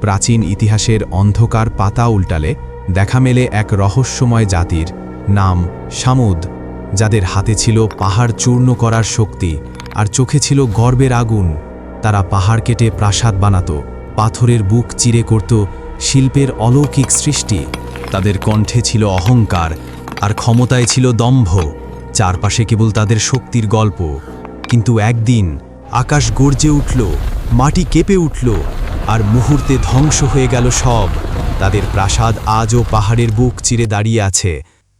প্রাচীন ইতিহাসের অন্ধকার পাতা উল্টালে দেখা মেলে এক রহস্যময় জাতির নাম সামুদ, যাদের হাতে ছিল পাহাড় চূর্ণ করার শক্তি আর চোখে ছিল গর্বের আগুন। তারা পাহাড় কেটে প্রাসাদ বানাত, পাথরের বুক চিরে করত শিল্পের অলৌকিক সৃষ্টি। তাদের কণ্ঠে ছিল অহংকার আর ক্ষমতায় ছিল দম্ভ। চারপাশে কেবল তাদের শক্তির গল্প। কিন্তু একদিন আকাশ গর্জে উঠল, মাটি কেঁপে উঠল আর মুহূর্তে ধ্বংস হয়ে গেল সব। তাদের প্রাসাদ আজও পাহাড়ের বুক চিরে দাঁড়িয়ে আছে।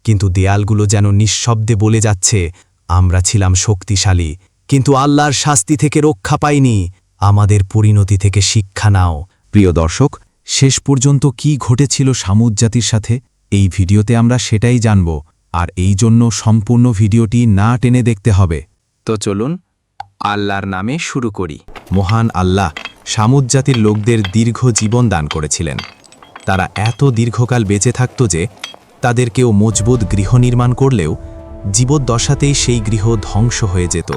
কিন্তু দেয়ালগুলো যেন নিঃশব্দে বলে যাচ্ছে, আমরা ছিলাম শক্তিশালী, কিন্তু আল্লাহর শাস্তি থেকে রক্ষা পাইনি। আমাদের পরিণতি থেকে শিক্ষা নাও। প্রিয় দর্শক, শেষ পর্যন্ত কি ঘটেছিল সামুদ জাতির সাথে, এই ভিডিওতে আমরা সেটাই জানব। আর এই জন্য সম্পূর্ণ ভিডিওটি না টেনে দেখতে হবে। তো চলুন, আল্লাহর নামে শুরু করি। মহান আল্লাহ সামুদ জাতির লোকদের দীর্ঘ জীবন দান করেছিলেন। তারা এত দীর্ঘকাল বেঁচে থাকত যে, তাদের কেউ মজবুত গৃহ নির্মাণ করলেও জীবদ্দশাতেই সেই গৃহ ধ্বংস হয়ে যেত।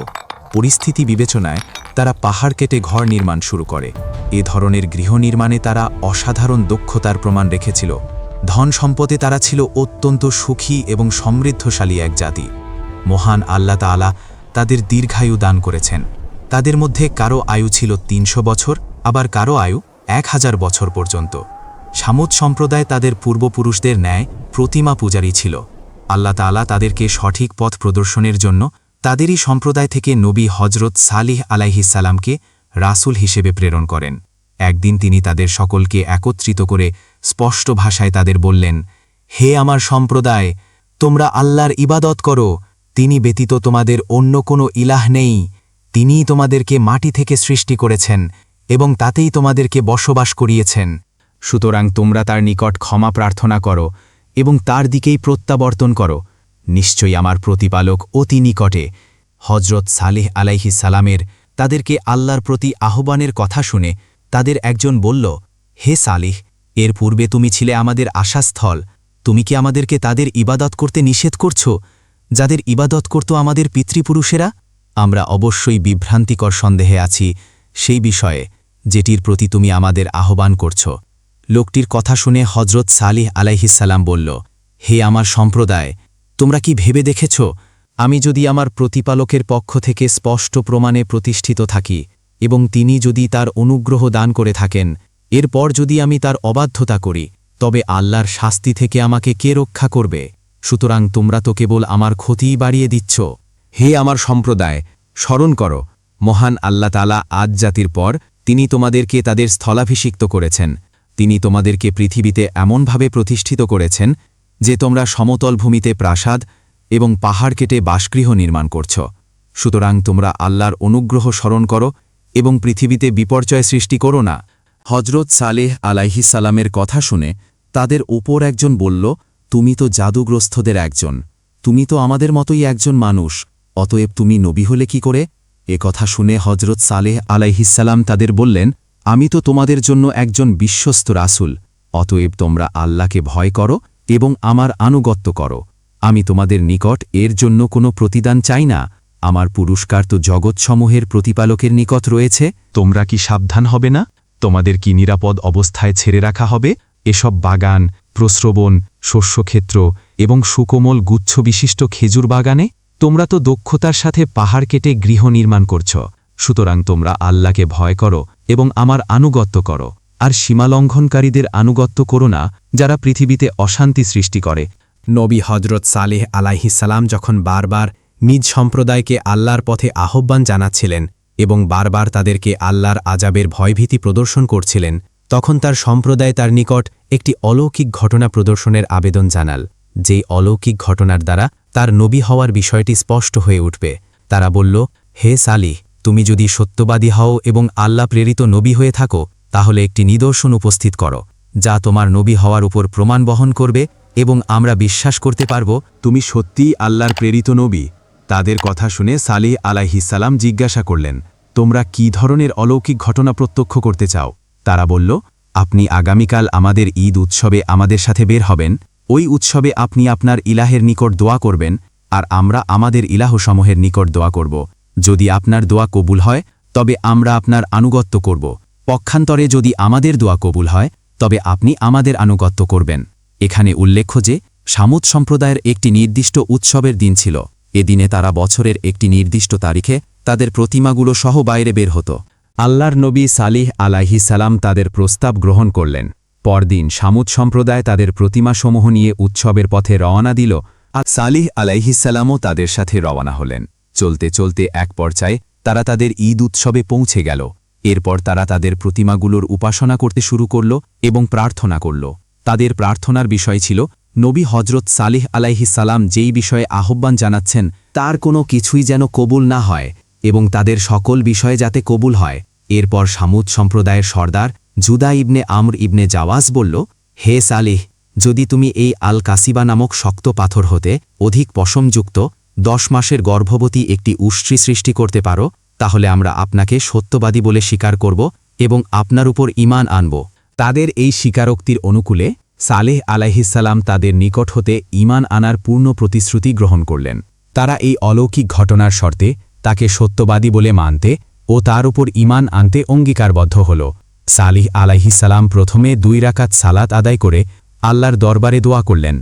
পরিস্থিতি বিবেচনায় তারা পাহাড় কেটে ঘর নির্মাণ শুরু করে। এ ধরনের গৃহ নির্মাণে তারা অসাধারণ দক্ষতার প্রমাণ রেখেছিল। ধন সম্পদে তারা ছিল অত্যন্ত সুখী এবং সমৃদ্ধশালী এক জাতি। মহান আল্লাহ তাআলা তাদের দীর্ঘায়ু দান করেছেন। তাদের মধ্যে কারও আয়ু ছিল তিনশো বছর আবার কারও আয়ু এক হাজার বছর পর্যন্ত। সামুদ সম্প্রদায় তাদের পূর্বপুরুষদের ন্যায় প্রতিমা পূজারী ছিল। আল্লাহ তাআলা তাদেরকে সঠিক পথ প্রদর্শনের জন্য তাদেরই সম্প্রদায় থেকে নবী হজরত সালিহ আলাইহিসালামকে রাসূল হিসেবে প্রেরণ করেন। একদিন তিনি তাদের সকলকে একত্রিত করে স্পষ্ট ভাষায় তাদের বললেন, হে আমার সম্প্রদায়, তোমরা আল্লাহর ইবাদত করো। তিনি ব্যতীত তোমাদের অন্য কোনো ইলাহ নেই। তিনিই তোমাদেরকে মাটি থেকে সৃষ্টি করেছেন। এবং তাতেই তোমাদেরকে বসবাস করিয়েছেন। সুতরাং তোমরা তার নিকট ক্ষমা প্রার্থনা করো এবং তার দিকেই প্রত্যাবর্তন করো। নিশ্চয়ই আমার প্রতিপালক অতি নিকটে হজরত সালেহ আলাইহি সালামের, তাদেরকে আল্লাহর প্রতি আহ্বানের কথা শুনে, তাদের একজন বলল, হে সালিহ, এর পূর্বে তুমি ছিলে আমাদের আশাস্থল, তুমি কি আমাদেরকে তাদের ইবাদত করতে নিষেধ করছ, যাদের ইবাদত করত আমাদের পিতৃপুরুষেরা? আমরা অবশ্যই বিভ্রান্তিকর সন্দেহে আছি, সেই বিষয়ে যেটির প্রতি তুমি আমাদের আহ্বান করছ। লোকটির কথা শুনে হজরত সালিহ আলাইহিসাল্লাম বলল, হে আমার সম্প্রদায়, তোমরা কি ভেবে দেখেছ? আমি যদি আমার প্রতিপালকের পক্ষ থেকে স্পষ্ট প্রমাণে প্রতিষ্ঠিত থাকি এবং তিনি যদি তার অনুগ্রহ দান করে থাকেন, এরপর যদি আমি তার অবাধ্যতা করি, তবে আল্লাহর শাস্তি থেকে আমাকে কে রক্ষা করবে? সুতরাং তোমরা তো কেবল আমার ক্ষতিই বাড়িয়ে দিচ্ছ। হে আমার সম্প্রদায়, স্মরণ করো, মহান আল্লাহ তালা আজ জাতির পর তিনি তোমাদেরকে তাদের স্থলাভিষিক্ত করেছেন। তিনি তোমাদেরকে পৃথিবীতে এমনভাবে প্রতিষ্ঠিত করেছেন যে তোমরা সমতল ভূমিতে প্রাসাদ এবং পাহাড় কেটে বাসগৃহ নির্মাণ করছ। সুতরাং তোমরা আল্লাহর অনুগ্রহ স্মরণ করো এবং পৃথিবীতে বিপর্যয় সৃষ্টি করো না। হজরত সালেহ আলাইহিসালামের কথা শুনে তাদের ওপর একজন বলল, তুমি তো জাদুগ্রস্তদের একজন। তুমি তো আমাদের মতোই একজন মানুষ, অতএব তুমি নবী হলে কি করে? এ কথা শুনে হজরত সালেহ আলাইহিসাল্লাম তাদের বললেন, আমি তো তোমাদের জন্য একজন বিশ্বস্ত রাসুল, অতএব তোমরা আল্লাহকে ভয় করো এবং আমার আনুগত্য করো। আমি তোমাদের নিকট এর জন্য কোনো প্রতিদান চাই না। আমার পুরস্কার তো জগৎসমূহের প্রতিপালকের নিকট রয়েছে। তোমরা কি সাবধান হবে না? তোমাদের কি নিরাপদ অবস্থায় ছেড়ে রাখা হবে? এসব বাগান, প্রস্রবণ, শস্যক্ষেত্র এবং সুকোমল গুচ্ছবিশিষ্ট খেজুর বাগানে তোমরা তো দক্ষতার সাথে পাহাড় কেটে গৃহ নির্মাণ করছ, সুতরাং তোমরা আল্লাহকে ভয় করো এবং আমার আনুগত্য করো। আর সীমালঙ্ঘনকারীদের আনুগত্য করো না, যারা পৃথিবীতে অশান্তি সৃষ্টি করে। নবী হজরত সালেহ আলাইহিসালাম যখন বারবার নিজ সম্প্রদায়কে আল্লাহর পথে আহ্বান জানাচ্ছিলেন এবং বারবার তাদেরকে আল্লাহর আজাবের ভয়ভীতি প্রদর্শন করছিলেন, তখন তার সম্প্রদায় তার নিকট একটি অলৌকিক ঘটনা প্রদর্শনের আবেদন জানাল, যেই অলৌকিক ঘটনার দ্বারা তার নবী হওয়ার বিষয়টি স্পষ্ট হয়ে উঠবে। তারা বলল, হে সালিহ তুমি যদি সত্যবাদী হও এবং আল্লাহ প্রেরিত নবী হয়ে থাকো, তাহলে একটি নিদর্শন উপস্থিত করো, যা তোমার নবী হওয়ার উপর প্রমাণ বহন করবে এবং আমরা বিশ্বাস করতে পারব, তুমি সত্যিই আল্লাহর প্রেরিত নবী। তাদের কথা শুনে সালিহ আলাইহিসালাম জিজ্ঞাসা করলেন, তোমরা কি ধরনের অলৌকিক ঘটনা প্রত্যক্ষ করতে চাও? তারা বলল, আপনি আগামীকাল আমাদের ঈদ উৎসবে আমাদের সাথে বের হবেন ওই উৎসবে আপনি আপনার ইলাহের নিকট দোয়া করবেন, আর আমরা আমাদের ইলাহসমূহের নিকট দোয়া করব। যদি আপনার দোয়া কবুল হয়, তবে আমরা আপনার আনুগত্য করব। পক্ষান্তরে যদি আমাদের দোয়া কবুল হয়, তবে আপনি আমাদের আনুগত্য করবেন। এখানে উল্লেখ্য যে, সামুদ সম্প্রদায়ের একটি নির্দিষ্ট উৎসবের দিন ছিল। এদিনে তারা বছরের একটি নির্দিষ্ট তারিখে তাদের প্রতিমাগুলো সহ বাইরে বের হতো। আল্লাহর নবী সালিহ আলাহি সালাম তাদের প্রস্তাব গ্রহণ করলেন। পরদিন সামুদ সম্প্রদায় তাদের প্রতিমাসমূহ নিয়ে উৎসবের পথে রওনা দিল, আর সালিহ আলাইহিসালামও তাদের সাথে রওনা হলেন। চলতে চলতে এক পর্যায়ে তারা তাদের ঈদ উৎসবে পৌঁছে গেল। এরপর তারা তাদের প্রতিমাগুলোর উপাসনা করতে শুরু করল এবং প্রার্থনা করল। তাদের প্রার্থনার বিষয় ছিল, নবী হজরত সালিহ আলাইহিসালাম যেই বিষয়ে আহ্বান জানাচ্ছেন, তার কোনো কিছুই যেন কবুল না হয় এবং তাদের সকল বিষয়ে যাতে কবুল হয়। এরপর সামুদ সম্প্রদায়ের সর্দার জুদা ইবনে আমর ইবনে জাওয়াজ বলল, হে সালিহ, যদি তুমি এই আল কাসিবা নামক শক্ত পাথর হতে অধিক পশমযুক্ত, দশ মাসের গর্ভবতী একটি উষ্ট্রি সৃষ্টি করতে পারো, তাহলে আমরা আপনাকে সত্যবাদী বলে স্বীকার করব এবং আপনার উপর ইমান আনব। তাদের এই স্বীকারোক্তির অনুকূলে সালেহ আলাইহিসাল্লাম তাদের নিকট হতে ইমান আনার পূর্ণ প্রতিশ্রুতি গ্রহণ করলেন। তারা এই অলৌকিক ঘটনার শর্তে তাকে সত্যবাদী বলে মানতে ও তার উপর ইমান আনতে অঙ্গীকারবদ্ধ হল। সালিহ আলাইহিসাল্লাম প্রথমে দুই রাকাত সালাত আদায় করে আল্লাহর দরবারে দোয়া করলেন।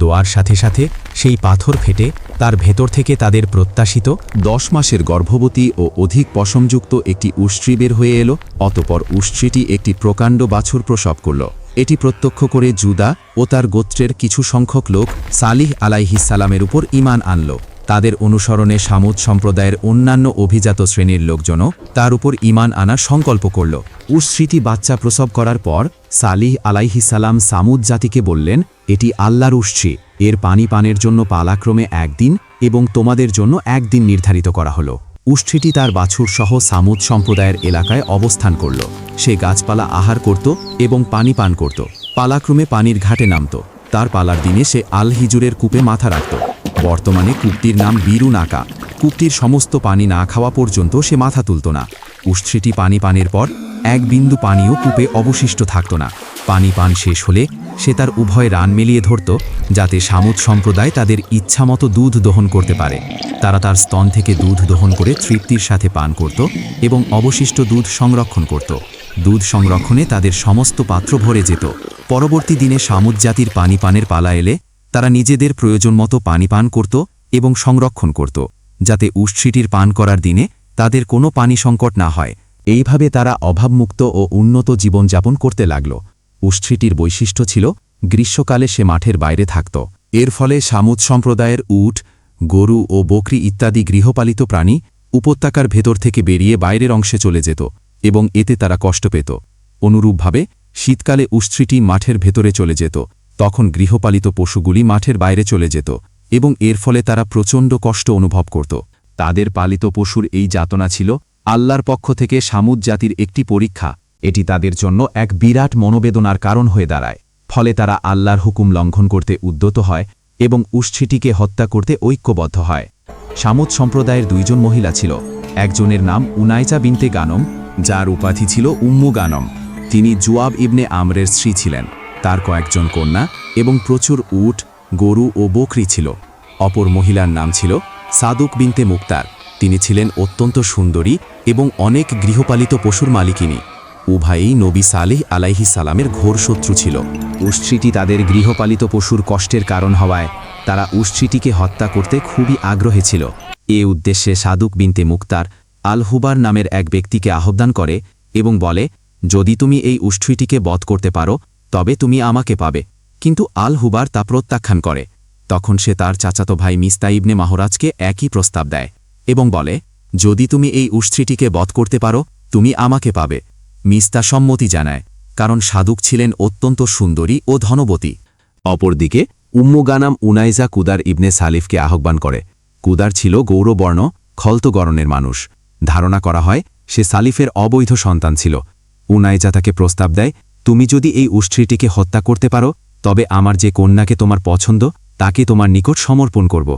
দোয়ার সাথে সাথে সেই পাথর ফেটে তার ভেতর থেকে তাদের প্রত্যাশিত দশ মাসের গর্ভবতী ও অধিক পশমযুক্ত একটি উষ্ট্রি বের হয়ে এলো, অতপর উষ্ট্রিটি একটি প্রকাণ্ড বাছুর প্রসব করল। এটি প্রত্যক্ষ করে জুদা ও তার গোত্রের কিছু সংখ্যক লোক সালিহ আলাইহিসালামের উপর ইমান আনল। তাদের অনুসরণে সামুদ সম্প্রদায়ের অন্যান্য অভিজাত শ্রেণির লোকজনও তার উপর ইমান আনার সংকল্প করল। উৎসৃতি বাচ্চা প্রসব করার পর সালিহ আলাইহিসালাম সামুদ জাতিকে বললেন, এটি আল্লাহর উৎসি এর পানি পানের জন্য পালাক্রমে একদিন এবং তোমাদের জন্য একদিন নির্ধারিত করা হলো। উষ্ঠিটি তার বাছুর সহ সামুদ সম্প্রদায়ের এলাকায় অবস্থান করল। সে গাছপালা আহার করত এবং পানি পান করত। পালাক্রমে পানির ঘাটে নামত। তার পালার দিনে সে আল হিজুরের কূপে মাথা রাখত। বর্তমানে কূপটির নাম বীরু নাকা। কূপটির সমস্ত পানি না খাওয়া পর্যন্ত সে মাথা তুলত না। উষ্ঠিটি পানি পানের পর এক বিন্দু পানিও কূপে অবশিষ্ট থাকত না। পানি পান শেষ হলে সে তার উভয় রান মিলিয়ে ধরত, যাতে সামুদ সম্প্রদায় তাদের ইচ্ছামতো দুধ দহন করতে পারে। তারা তার স্তন থেকে দুধ দহন করে তৃপ্তির সাথে পান করত এবং অবশিষ্ট দুধ সংরক্ষণ করত। দুধ সংরক্ষণে তাদের সমস্ত পাত্র ভরে যেত। পরবর্তী দিনে সামুদ জাতির পানি পানের পালা এলে তারা নিজেদের প্রয়োজন মতো পানি পান করত এবং সংরক্ষণ করত, যাতে উষ্ঠিটির পান করার দিনে তাদের কোনো পানি সংকট না হয়। এইভাবে তারা অভাবমুক্ত ও উন্নত জীবনযাপন করতে লাগল। উষ্ঠিটির বৈশিষ্ট্য ছিল, গ্রীষ্মকালে সে মাঠের বাইরে থাকত। এর ফলে সামুদ সম্প্রদায়ের উট, গরু ও বকরি ইত্যাদি গৃহপালিত প্রাণী উপত্যকার ভেতর থেকে বেরিয়ে বাইরের অংশে চলে যেত। এবং এতে তারা কষ্ট পেত। অনুরূপভাবে, শীতকালে উষ্ঠিটি মাঠের ভেতরে চলে যেত, তখন গৃহপালিত পশুগুলি মাঠের বাইরে চলে যেত, এবং এর ফলে তারা প্রচণ্ড কষ্ট অনুভব করত। তাদের পালিত পশুর এই যাতনা ছিল আল্লাহর পক্ষ থেকে সামুদ জাতির একটি পরীক্ষা। এটি তাদের জন্য এক বিরাট মনোবেদনার কারণ হয়ে দাঁড়ায়। ফলে তারা আল্লাহর হুকুম লঙ্ঘন করতে উদ্যত হয় এবং উষ্ঠিটিকে হত্যা করতে ঐক্যবদ্ধ হয়। সামুদ সম্প্রদায়ের দুইজন মহিলা ছিল। একজনের নাম উনাইচা বিনতে গানম যার উপাধি ছিল উম্মু গানম তিনি জুয়াব ইবনে আমরের স্ত্রী ছিলেন। তার কয়েকজন কন্যা এবং প্রচুর উট, গরু ও বকরি ছিল। অপর মহিলার নাম ছিল সাদুক বিনতে মুক্তার। তিনি ছিলেন অত্যন্ত সুন্দরী এবং অনেক গৃহপালিত পশুর মালিকিনী। উভয়েই নবী সালেহ আলাইহি সালামের ঘোর শত্রু ছিল। উষ্ঠিটি তাদের গৃহপালিত পশুর কষ্টের কারণ হওয়ায় তারা উষ্ঠিটিকে হত্যা করতে খুবই আগ্রহী ছিল। এ উদ্দেশ্যে সাদুক বিনতে মুক্তার আল হুবার নামের এক ব্যক্তিকে আহ্বান করে এবং বলে, যদি তুমি এই উষ্ঠিটিকে বধ করতে পারো, তবে তুমি আমাকে পাবে। কিন্তু আল হুবার তা প্রত্যাখ্যান করে। তখন সে তার চাচাতো ভাই মিস্তা ইবনে মাহরাজকে একই প্রস্তাব দেয় এবং বলে, যদি তুমি এই উষ্ঠিটিকে বধ করতে পারো, তুমি আমাকে পাবে। মিস্তা সম্মতি জানায়, কারণ সাধুক ছিলেন অত্যন্ত সুন্দরী ও ধনবতী। অপরদিকে উম্মুগানাম উনাইজা কুদার ইবনে সালিফকে আহ্বান করে, কুদার ছিল গৌরবর্ণ, খলতগরণের মানুষ। ধারণা করা হয়, সে সালিফের অবৈধ সন্তান ছিল। উনাইজা তাকে প্রস্তাব দেয়, তুমি যদি এই উষ্ঠিটিকে হত্যা করতে পারো, তবে আমার যে কন্যাকে তোমার পছন্দ, তাকে তোমার নিকট সমর্পণ করব।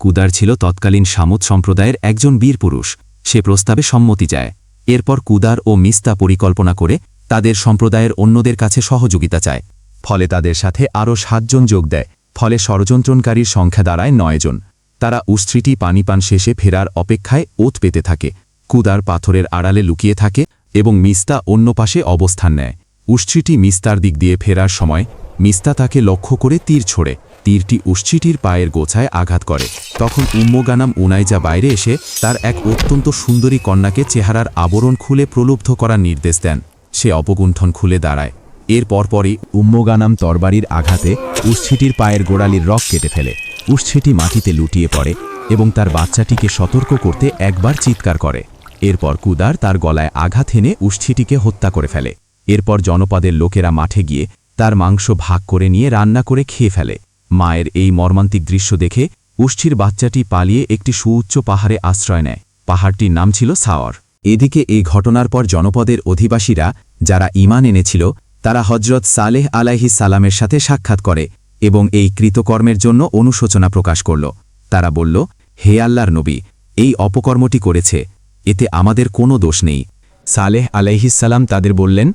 কুদার ছিল তৎকালীন সামুদ সম্প্রদায়ের একজন বীর পুরুষ। সে প্রস্তাবে সম্মতি যায়। এরপর কুদার ও মিস্তা পরিকল্পনা করে তাদের সম্প্রদায়ের অন্যদের কাছে সহযোগিতা চায়। ফলে তাদের সাথে আরও সাতজন যোগ দেয়, ফলে ষড়যন্ত্রণকারীর সংখ্যা দাঁড়ায় নয়জন তারা উস্ত্রিটি পানি পান শেষে ফেরার অপেক্ষায় ওত পেতে থাকে। কুদার পাথরের আড়ালে লুকিয়ে থাকে এবং মিস্তা অন্য পাশে অবস্থান নেয়। উষ্ঠিটি মিস্তার দিক দিয়ে ফেরার সময় মিস্তা তাকে লক্ষ্য করে তীর ছোড়ে। তীরটি উষ্ঠিটির পায়ের গোছায় আঘাত করে। তখন উম্মগানাম উনাইজা বাইরে এসে তার এক অত্যন্ত সুন্দরী কন্যাকে চেহারার আবরণ খুলে প্রলুব্ধ করার নির্দেশ দেন। সে অপগুণ্ঠন খুলে দাঁড়ায়। এর পরপরই উম্মগানাম তরবারির আঘাতে উষ্ঠিটির পায়ের গোড়ালির রক কেটে ফেলে। উষ্ঠিটি মাটিতে লুটিয়ে পড়ে এবং তার বাচ্চাটিকে সতর্ক করতে একবার চিৎকার করে। এরপর কুদার তার গলায় আঘাত এনে উষ্ঠিটিকে হত্যা করে ফেলে। এরপর জনপদের লোকেরা মাঠে গিয়ে তার মাংস ভাগ করে নিয়ে রান্না করে খেয়ে ফেলে। মায়ের এই মর্মান্তিক দৃশ্য দেখে উষ্ঠির বাচ্চাটি পালিয়ে একটি সুউচ্চ পাহাড়ে আশ্রয় নেয়। পাহাড়টির নাম ছিল সাওয়ার এদিকে এই ঘটনার পর জনপদের অধিবাসীরা, যারা ইমান এনেছিল, তারা হজরত সালেহ আলাইহিস সালামের সাথে সাক্ষাৎ করে এবং এই কৃতকর্মের জন্য অনুশোচনা প্রকাশ করল। তারা বলল, হে আল্লাহর নবী, এই অপকর্মটি করেছে। এতে আমাদের কোনো দোষ নেই। সালেহ আলাইহিসাল্লাম তাদের বললেন,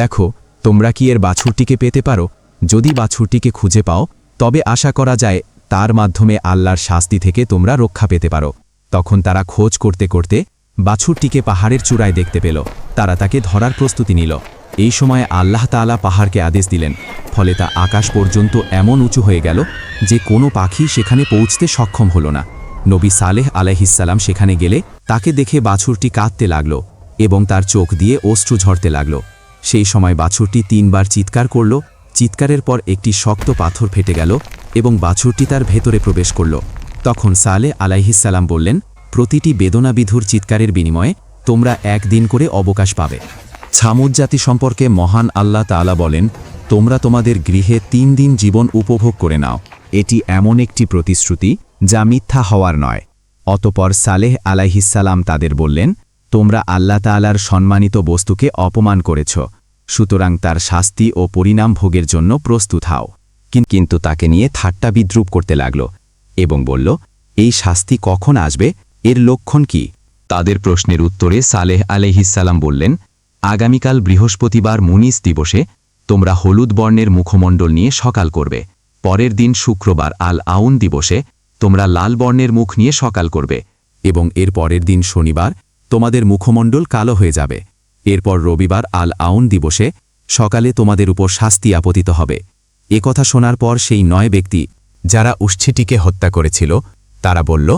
দেখো, তোমরা কি এর বাছুরটিকে পেতে পারো? যদি বাছুরটিকে খুঁজে পাও, তবে আশা করা যায় তার মাধ্যমে আল্লাহর শাস্তি থেকে তোমরা রক্ষা পেতে পারো। তখন তারা খোঁজ করতে করতে বাছুরটিকে পাহাড়ের চূড়ায় দেখতে পেল। তারা তাকে ধরার প্রস্তুতি নিল। এই সময় আল্লাহ তাআলা পাহাড়কে আদেশ দিলেন, ফলে তা আকাশ পর্যন্ত এমন উঁচু হয়ে গেল যে কোনো পাখি সেখানে পৌঁছতে সক্ষম হল না। নবী সালেহ আলাইহিসাল্লাম সেখানে গেলে তাকে দেখে বাছুরটি কাঁদতে লাগল এবং তার চোখ দিয়ে অশ্রু ঝরতে লাগল। সেই সময় বাছুরটি তিনবার চিৎকার করল, চিৎকারের পর একটি শক্ত পাথর ফেটে গেল এবং বাছুরটি তার ভেতরে প্রবেশ করল। তখন সালে আলাইহিসাল্লাম বললেন, প্রতিটি বেদনাবিধুর চিৎকারের বিনিময়ে তোমরা একদিন করে অবকাশ পাবে। ছামুদ জাতি সম্পর্কে মহান আল্লাহ তাআলা বলেন, তোমরা তোমাদের গৃহে তিন দিন জীবন উপভোগ করে নাও। এটি এমন একটি প্রতিশ্রুতি যা মিথ্যা হওয়ার নয়। অতপর সালেহ আলাইহিসাল্লাম তাদের বললেন, তোমরা আল্লাহ তাআলার সম্মানিত বস্তুকে অপমান করেছ, সুতরাং তার শাস্তি ও পরিণাম ভোগের জন্য প্রস্তুত হও। কিন- কিন্তু তাকে নিয়ে ঠাট্টা বিদ্রুপ করতে লাগল এবং বলল, এই শাস্তি কখন আসবে? এর লক্ষণ কি? তাদের প্রশ্নের উত্তরে সালেহ আলহিসাল্লাম বললেন, আগামীকাল বৃহস্পতিবার মুনিস দিবসে তোমরা হলুদ বর্ণের মুখমণ্ডল নিয়ে সকাল করবে। পরের দিন শুক্রবার আল আউন দিবসে তোমরা লাল বর্ণের মুখ নিয়ে সকাল করবে, এবং এর পরের দিন শনিবার তোমাদের মুখমণ্ডল কালো হয়ে যাবে। এরপর রবিবার আল আউন দিবসে সকালে তোমাদের উপর শাস্তি আপতিত হবে। কথা শোনার পর সেই নয় ব্যক্তি যারা উষ্ঠিটিকে হত্যা করেছিল, তারা বলল,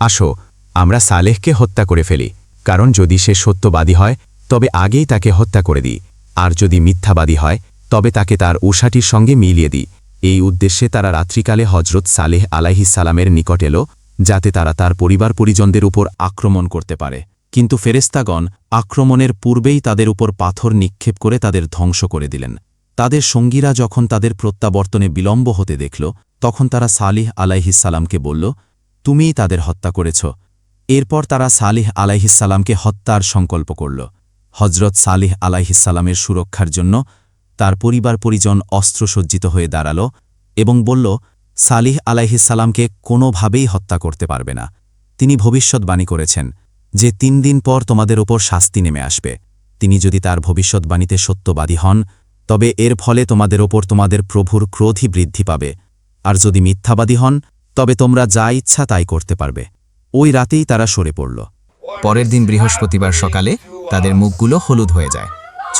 আসো, আমরা সালেহকে হত্যা করে ফেলি, কারণ যদি সে সত্যবাদী হয়, তবে আগেই তাকে হত্যা করে দিই, আর যদি মিথ্যাবাদী হয়, তবে তাকে তার উষাটির সঙ্গে মিলিয়ে দিই। এই উদ্দেশ্যে তারা রাত্রিকালে হজরত সালেহ আলাইহিসালামের নিকট এলো, যাতে তারা তার পরিবার পরিজনদের উপর আক্রমণ করতে পারে। কিন্তু ফেরেস্তাগণ আক্রমণের পূর্বেই তাদের উপর পাথর নিক্ষেপ করে তাদের ধ্বংস করে দিলেন। তাদের সঙ্গীরা যখন তাদের প্রত্যাবর্তনে বিলম্ব হতে দেখল, তখন তারা সালিহ আলাইহিসালামকে বলল, তুমিই তাদের হত্যা করেছ। এরপর তারা সালিহ আলাইহিসালামকে হত্যার সংকল্প করল। হজরত সালিহ আলাইহিসালামের সুরক্ষার জন্য তার পরিবার পরিজন অস্ত্রসজ্জিত হয়ে দাঁড়াল এবং বলল, সালিহ আলাইহিসালামকে কোনোভাবেই হত্যা করতে পারবে না। তিনি ভবিষ্যৎবাণী করেছেন যে তিন দিন পর তোমাদের ওপর শাস্তি নেমে আসবে। তিনি যদি তার ভবিষ্যৎবাণীতে সত্যবাদী হন, তবে এর ফলে তোমাদের ওপর তোমাদের প্রভুর ক্রোধই বৃদ্ধি পাবে। আর যদি মিথ্যাবাদী হন, তবে তোমরা যা ইচ্ছা তাই করতে পারবে। ওই রাতেই তারা সরে পড়ল। পরের দিন বৃহস্পতিবার সকালে তাদের মুখগুলো হলুদ হয়ে যায়।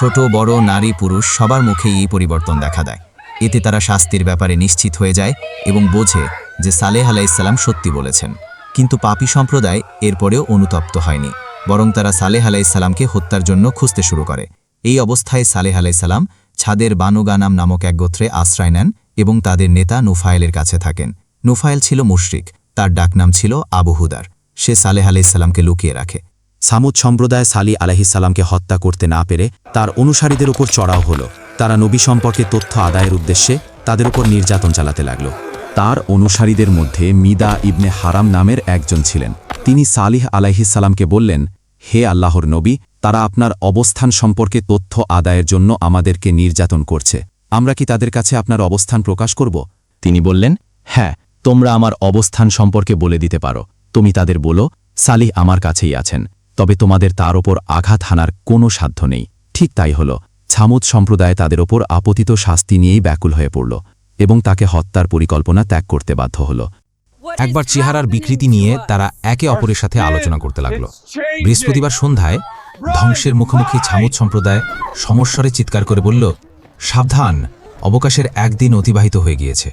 ছোট, বড়, নারী, পুরুষ সবার মুখেই এই পরিবর্তন দেখা দেয়। এতে তারা শাস্তির ব্যাপারে নিশ্চিত হয়ে যায় এবং বোঝে যে সালেহ আলাইসাল্লাম সত্যি বলেছেন। কিন্তু পাপী সম্প্রদায় এরপরেও অনুতপ্ত হয়নি, বরং তারা সালেহ আলাইসাল্লামকে হত্যার জন্য খুঁজতে শুরু করে। এই অবস্থায় সালেহ আলাইসাল্লাম ছাদের বানুগানাম নামক এক গোত্রে আশ্রয় নেন এবং তাদের নেতা নুফায়েলের কাছে থাকেন। নুফায়েল ছিল মুশরিক, তার ডাকনাম ছিল আবু হুদার। সে সালেহ আলাইসাল্লামকে লুকিয়ে রাখে। সামুদ সম্প্রদায় সালি আলাহিসাল্লামকে হত্যা করতে না পেরে তার অনুসারীদের উপর চড়াও হল। তারা নবী সম্পর্কে তথ্য আদায়ের উদ্দেশ্যে তাদের উপর নির্যাতন চালাতে লাগল। তার অনুসারীদের মধ্যে মিদা ইবনে হারাম নামের একজন ছিলেন। তিনি সালিহ আলাইহিসাল্লামকে বললেন, হে আল্লাহর নবী, তারা আপনার অবস্থান সম্পর্কে তথ্য আদায়ের জন্য আমাদেরকে নির্যাতন করছে। আমরা কি তাদের কাছে আপনার অবস্থান প্রকাশ করব? তিনি বললেন হ্যাঁ তোমরা আমার অবস্থান সম্পর্কে বলে দিতে পারো। তুমি তাদের বলো, সালিহ আমার কাছেই আছেন। তবে তোমাদের তার ওপর আঘাত হানার কোনো সাধ্য নেই। ঠিক তাই হল ছামুদ সম্প্রদায় তাদের ওপর আপতিত শাস্তি নিয়েই ব্যাকুল হয়ে পড়ল এবং তাকে হত্যার পরিকল্পনা ত্যাগ করতে বাধ্য হল। একবার চেহারার বিকৃতি নিয়ে তারা একে অপরের সাথে আলোচনা করতে লাগল। বৃহস্পতিবার সন্ধ্যায় ধ্বংসের মুখোমুখি ছামুদ সম্প্রদায় সমস্বরে চিৎকার করে বলল সাবধান অবকাশের একদিন অতিবাহিত হয়ে গিয়েছে।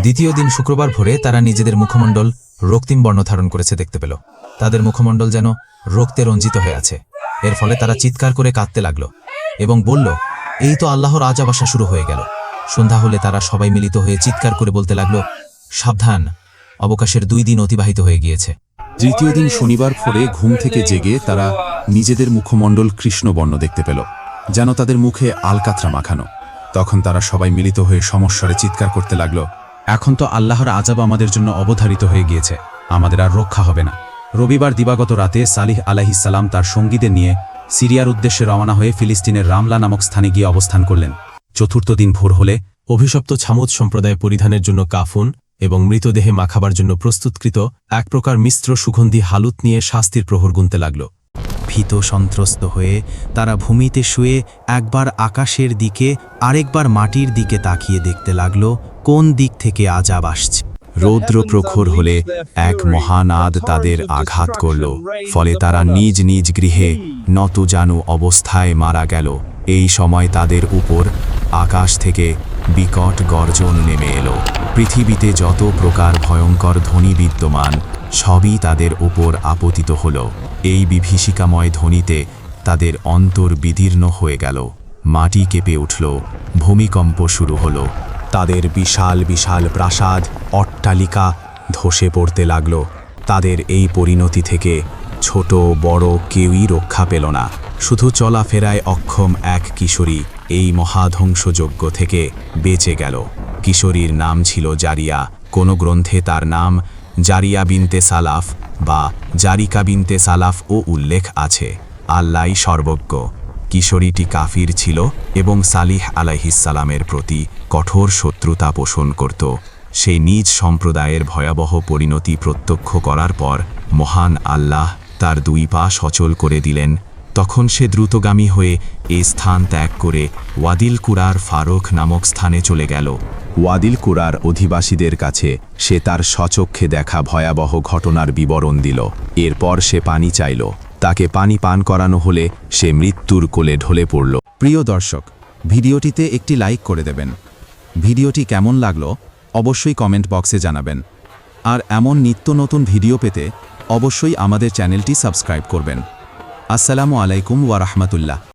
দ্বিতীয় দিন শুক্রবার ভোরে তারা নিজেদের মুখমণ্ডল রক্তিম বর্ণ ধারণ করেছে দেখতে পেল। তাদের মুখমণ্ডল যেন রক্তে রঞ্জিত হয়ে আছে। এর ফলে তারা চিৎকার করে কাঁদতে লাগল এবং বলল, এই তো আল্লাহর আজাব আসা শুরু হয়ে গেল। সন্ধ্যা হলে তারা সবাই মিলিত হয়ে চিৎকার করে বলতে লাগল, সাবধান, অবকাশের দুই দিন অতিবাহিত হয়ে গিয়েছে। তৃতীয় দিন শনিবার ভোরে ঘুম থেকে জেগে তারা নিজেদের মুখমণ্ডল কৃষ্ণবর্ণ দেখতে পেল, যেন তাদের মুখে আলকাতরা মাখানো। তখন তারা সবাই মিলিত হয়ে সমস্বরে চিৎকার করতে লাগল, এখন তো আল্লাহর আজাব আমাদের জন্য অবধারিত হয়ে গিয়েছে, আমাদের আর রক্ষা হবে না। রবিবার দিবাগত রাতে সালিহ আলাহিসাল্লাম তার সঙ্গীদের নিয়ে সিরিয়ার উদ্দেশ্যে রওনা হয়ে ফিলিস্তিনের রামলা নামক স্থানে গিয়ে অবস্থান করলেন। চতুর্থ দিন ভোর হলে অভিশপ্ত ছামুদ সম্প্রদায় পরিধানের জন্য কাফুন এবং মৃতদেহে মাখাবার জন্য প্রস্তুতকৃত এক প্রকার মিশ্র সুগন্ধি হালুত নিয়ে শাস্তির প্রহর গুনতে লাগল। ভীত সন্ত্রস্ত হয়ে তারা ভূমিতে শুয়ে একবার আকাশের দিকে আরেকবার মাটির দিকে তাকিয়ে দেখতে লাগল, কোন দিক থেকে আজাব আসছে। রৌদ্র প্রখর হলে এক মহানাদ তাদের আঘাত করল, ফলে তারা নিজ নিজ গৃহে নতজানু অবস্থায় মারা গেল। এই সময় তাদের উপর আকাশ থেকে বিকট গর্জন নেমে এলো। পৃথিবীতে যত প্রকার ভয়ঙ্কর ধ্বনি বিদ্যমান, সবই তাদের উপর আপতিত হল। এই বিভীষিকাময় ধ্বনিতে তাদের অন্তর বিদীর্ণ হয়ে গেল। মাটি কেঁপে উঠল, ভূমিকম্প শুরু হলো। তাদের বিশাল বিশাল প্রাসাদ অট্টালিকা ধসে পড়তে লাগল। তাদের এই পরিণতি থেকে ছোট বড় কেউই রক্ষা পেল না। শুধু চলাফেরায় অক্ষম এক কিশোরী এই মহাধ্বংসযজ্ঞ থেকে বেঁচে গেল। কিশোরীর নাম ছিল জারিয়া। কোনো গ্রন্থে তার নাম জারিয়া বিনতে সালাফ বা জারিকা বিনতে সালাফ ও উল্লেখ আছে। আল্লাই সর্বজ্ঞ। কিশোরীটি কাফির ছিল এবং সালিহ আলাইহিসালামের প্রতি কঠোর শত্রুতা পোষণ করত। সে নিজ সম্প্রদায়ের ভয়াবহ পরিণতি প্রত্যক্ষ করার পর মহান আল্লাহ তার দুই পা সচল করে দিলেন। তখন সে দ্রুতগামী হয়ে এ স্থান ত্যাগ করে ওয়াদিল কুরার ফারুক নামক স্থানে চলে গেল। ওয়াদিল কুরার অধিবাসীদের কাছে সে তার স্বচক্ষে দেখা ভয়াবহ ঘটনার বিবরণ দিল। এরপর সে পানি চাইল। তাকে পানি পান করানো হলে সে মৃত্যুর কোলে ঢলে পড়ল। প্রিয় দর্শক, ভিডিওটিতে একটি লাইক করে দেবেন। ভিডিওটি কেমন লাগল অবশ্যই কমেন্ট বক্সে জানাবেন। আর এমন নিত্য নতুন ভিডিও পেতে অবশ্যই আমাদের চ্যানেলটি সাবস্ক্রাইব করবেন। আসসালামু আলাইকুম ওয়া রাহমাতুল্লাহ।